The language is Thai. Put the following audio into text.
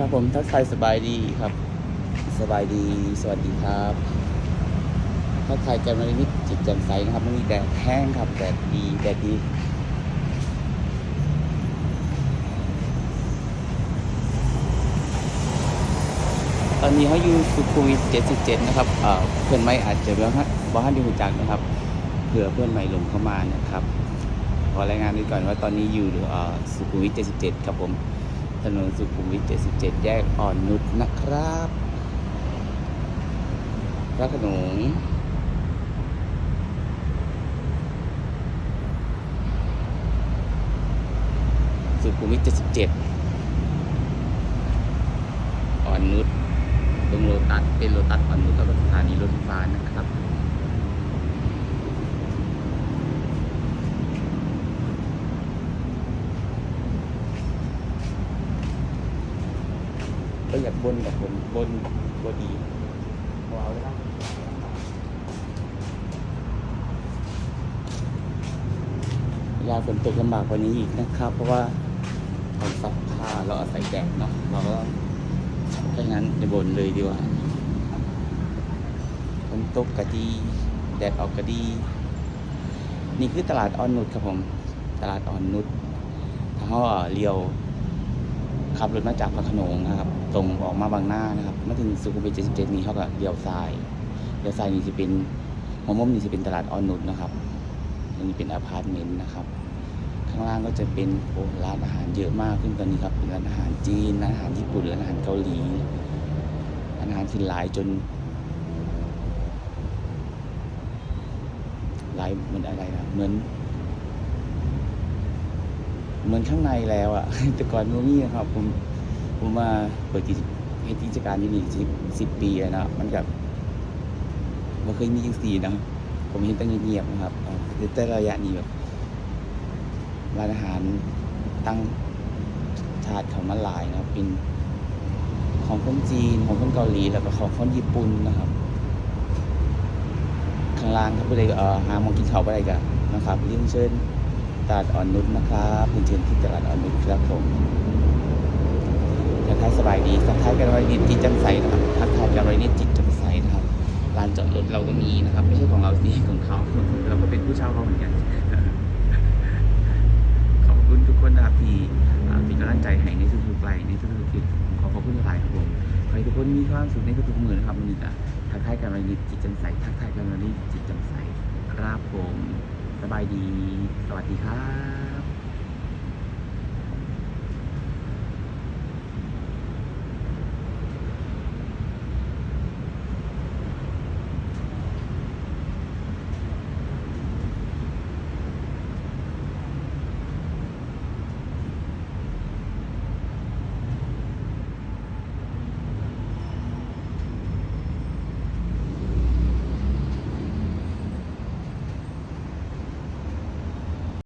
ครับผมทักทายสบายดีครับ สบายดีสวัสดีครับทักทายกันวันนี้จิตแจ่มใสนะครับไม่มีแดดแห้งครับแดดดีแดดดีตอนนี้เขาอยู่สุขุมวิท77 นะครับเออเพื่อนไม่อาจจะบ้างบ้านที่หูจักนะครับเผื่อเพื่อนใหม่หลงเข้ามานะครับ ขอรายงานไว้ก่อนว่าตอนนี้อยู่เออสุขุมวิท77 ครับผม ถนนสุขุมวิท 77 แยกอ่อนนุชนะครับ พระขนงสุขุมวิท 77 อ่อนนุชตรงโลตัสเป็นโลตัสอ่อนนุชกับสถานีรถไฟฟ้านะครับ ก็อยากบนกับผมบนบดีเอาเอาเลยครับเวลาฝนตกลำบากกว่านี้อีกนะครับ เพราะว่าเราซักผ้าเราอาศัยแดดเนาะเราก็ถ้าอย่างนั้นจะบนเลยดีกว่าฝนตกกะดี แดดออกกะดี นี่คือตลาดออนนุชครับผม ตลาดออนนุชถ้าเขาเลี้ยว ขับรถมาจากพระขนงนะครับ ตรงออกมาบางหน้านะครับมาถึงสุขุมวิท77 นี้เขาก็เลี้ยวซ้ายเลี้ยวซ้ายนี่จะเป็นหัวมุมนี่จะเป็นตลาดออนนุชนะครับอันนี้เป็นอพาร์ตเมนต์นะครับ ข้างล่างก็จะเป็นโอ้ร้านอาหารเยอะมากขึ้นตอนนี้ครับเป็นร้านอาหารจีนร้านอาหารญี่ปุ่นร้านอาหารเกาหลีร้านอาหารที่หลายจนหลายเหมือนอะไรนะเหมือน เหมือนข้างในแล้วอะแต่ก่อนโมมี่ครับ ผมผมมาเปิดกิจกิจการที่นี่สิบสิบปีแล้วนะมันกับมันเคยมีจังสี่นะผมเห็นตั้งเงียบๆนะครับแต่ระยะนี้แบบร้านอาหารตั้งชาติเขามาหลายนะครับ เป็นของคนจีนของคนเกาหลีแล้วก็ของคนญี่ปุ่นนะครับ ข้างล่างครับก็เลยเอ่อหามองกินข้าวไปได้กันนะครับเรียนเชิญ ตลาดอ่อนนุชนะครับเป็นเชิญที่ตลาดอ่อนนุชครับผมทักทายสบายดีทักทายกันไว้นิดจิตแจำใสนะครับทักทายกันไว้นิดจิตแจำใสนะครับลานจอดรถเราก็มีนะครับ ไม่ใช่ของเราสิของเขาเราก็เป็นผู้เช่าเขาเหมือนกันขอบคุณทุกคนนะครับที่อ่ามีกำลังใจให้ในทุกๆไกลในทุกๆคลิปขอขอบคุณหลายครับผมขอให้ทุกคนมีความสุขในทุกๆมือนะครับวันนี้จะทักทายกันไว้นิดจิตแจำใสทักทายกันไว้นิดจิตแจำใสครับผม บายดี สวัสดีครับ